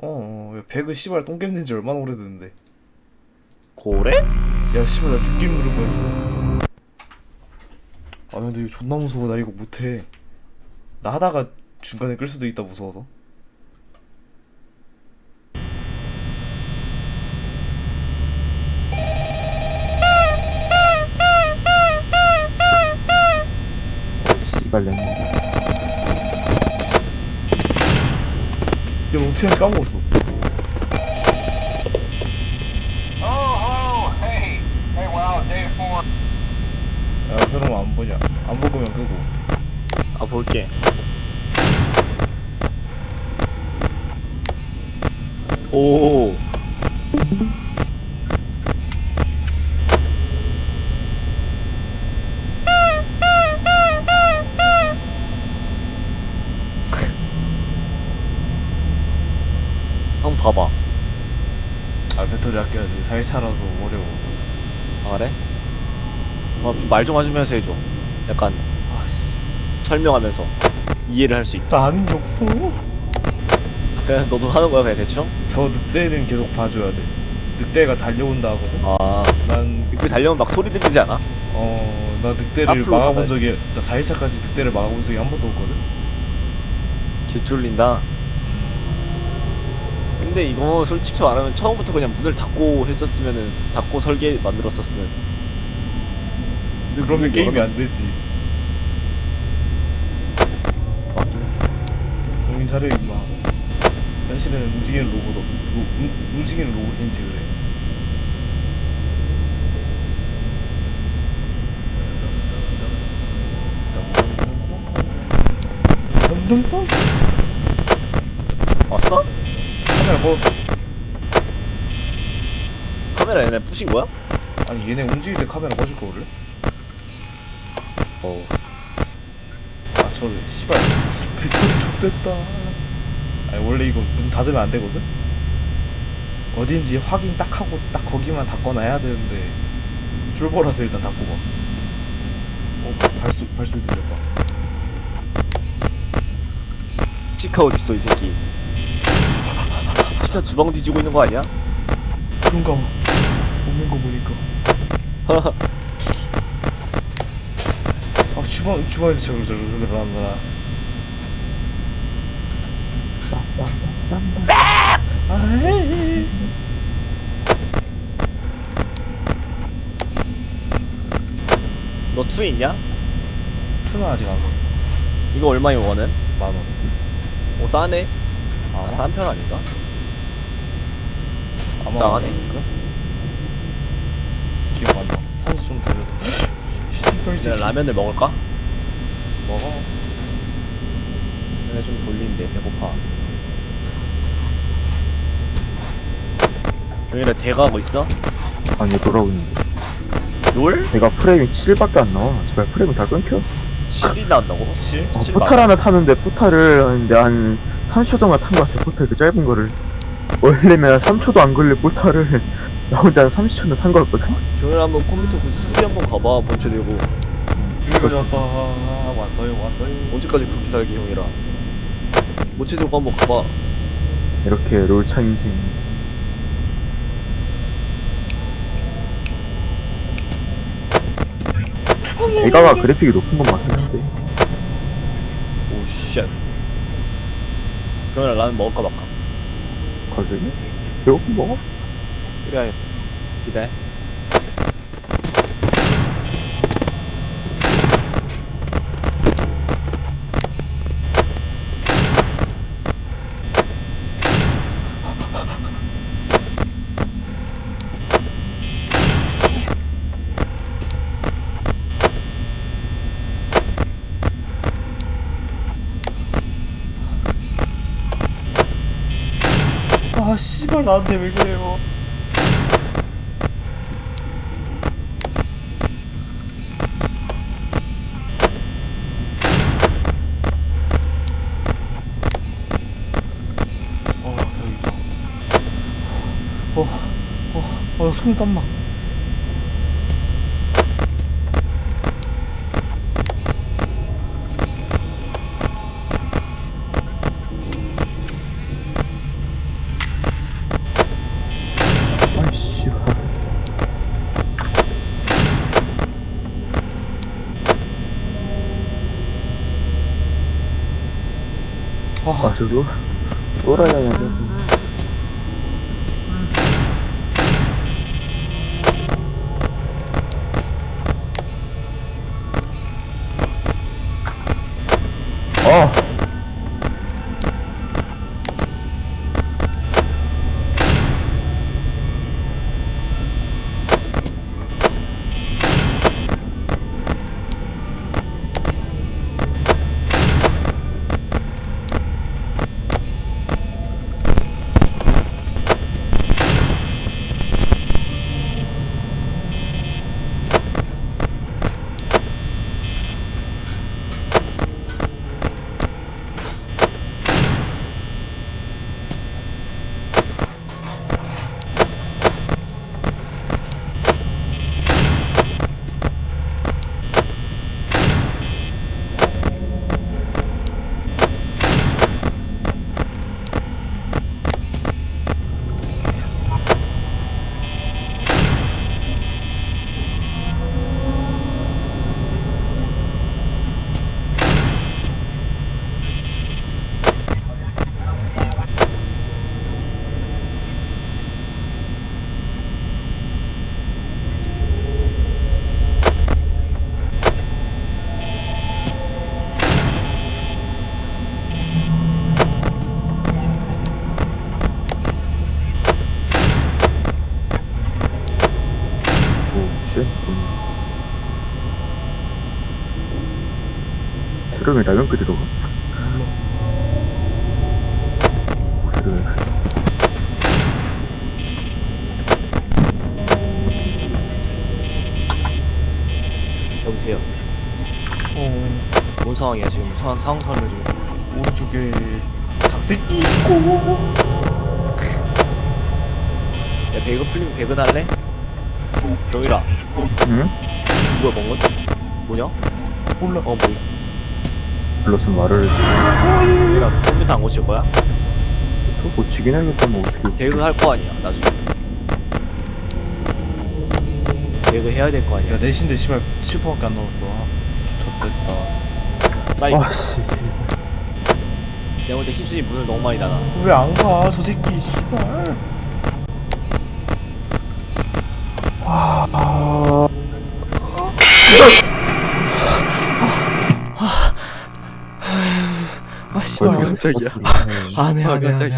어, 야, 배그 씨발 똥 깼는 지 얼마나 오래됐는데. 고래? 야, 씨발 나 죽기 물을 뻔했어. 아, 근데 이거 존나 무서워. 나 이거 못해. 나 하다가 중간에 끌 수도 있다 무서워서. 씨발 내 야, 하는지 까먹었어. 야, 그럼 안 보냐? 안 보면 끄고. 아 볼게 오 한번 봐봐 아, 배터리 아껴야 돼. 살차라서 어려워. 아 그래? 어, 말좀 해주면서 해줘 약간 아, 씨. 설명하면서 이해를 할 수 있다 나 아는 게 없어. 그냥 너도 하는 거야 그냥 대충? 저 늑대는 계속 봐줘야 돼. 늑대가 달려온다 하거든? 아 난, 그때 달려면 막 소리 들리지 않아? 어, 나 늑대를 앞으로 막아본 가봐야지. 적이, 나 4일차까지 늑대를 막아본 적이 한 번도 없거든? 개쫄린다 근데 이거 솔직히 말하면 처음부터 그냥 문을 닫고 했었으면은 닫고 설계 만들었었으면 그러면 게임이 안 되지. 정신 차려, 임마. 현실은 움직이는 로봇, 없- 로, 움, 움직이는 로봇인지 그래. 덤덤덤 왔어? 카메라 꺼졌어. 카메라 얘네 부신 거야? 아니 얘네 움직일 때 카메라 꺼질 거 원래? 어 아저 씨발 배터리 좆됐다. 아니 원래 이거 문 닫으면 안 되거든? 어딘지 확인 딱 하고 딱 거기만 닫거나 야 되는데 쫄보라서 일단 닫고 봐. 어 발소 발소리 들렸다. 치카 어딨어 이 새끼 치카 주방 뒤지고 있는 거 아니야? 그런가 봐. 없는 거 보니까. 아 주방 주방에서 저걸 저걸 저걸 하느라. 아이. 너 투 있냐? 투는 아직 안 샀어. 이거 얼마에 원은? 만 원. 오 싸네 아, 아, 싼편 아닌가? 아마 나가네. 그럴까? 기억 안 나. 산수 좀 달려. 씨발 내가 새끼. 라면을 먹을까? 먹어. 내가 좀 졸린데 배고파 경일아 대가하고 있어? 아니 돌아오는데 롤? 내가 프레임이 7밖에 안 나와 제발 프레임이 다 끊겨 7이 나온다고? 7? 어, 칠 포탈 맞아. 하나 타는데 포탈을 하는데 한 30초 동안 탄 것 같아 포탈 그 짧은 거를 원래면 3초도 안 걸릴 포탈을 나 혼자 한 30초는 탄 거였거든 경일아 한번 컴퓨터 그 수리 한번 가봐 본체 들고 여기까지 왔다. 왔어요, 왔어요. 언제까지 그렇게 살기 형이라 본체 들고 한번 가봐 이렇게 롤창 인생 대가가 그래픽이 높은 건 맞긴 한데 오쉣 경일아 라면 먹을까 말까? 가격이? 배고픈 먹어? 그래 기대 아, 씨발 나한테 왜 그래요? 어, 다행이다. 어, 어, 어, 손 땀나. 아 저도? 또라이야 돼어 오쉣 세롬이 라면 끓이러 가? 세롬이 여보세요. 어 뭔 상황이야 지금 상황 상황 설명 좀. 오른쪽에 닭새끼 있고 야 배그 풀리면 배그 할래? 경일아 응? 뭐야 뭔 건? 뭐냐? 몰라 어 뭐? 불렀으면 말을 해줘 경일아 컴퓨터 안 고칠 거야? 또 고치긴 해야겠다 뭐 어떻게 배그 할 거 아니야 나중에. 배그 해야 될 거 아니야. 야 내신데 씨발 7%밖에 안 남았어 아, X됐다 나 이거 아씨 내가 볼때 희준이 문을 너무 많이 닫아. 왜안 가 저 새끼 씨발 아아 씨발 깜짝이야. 어떡해. 안해 안해 안해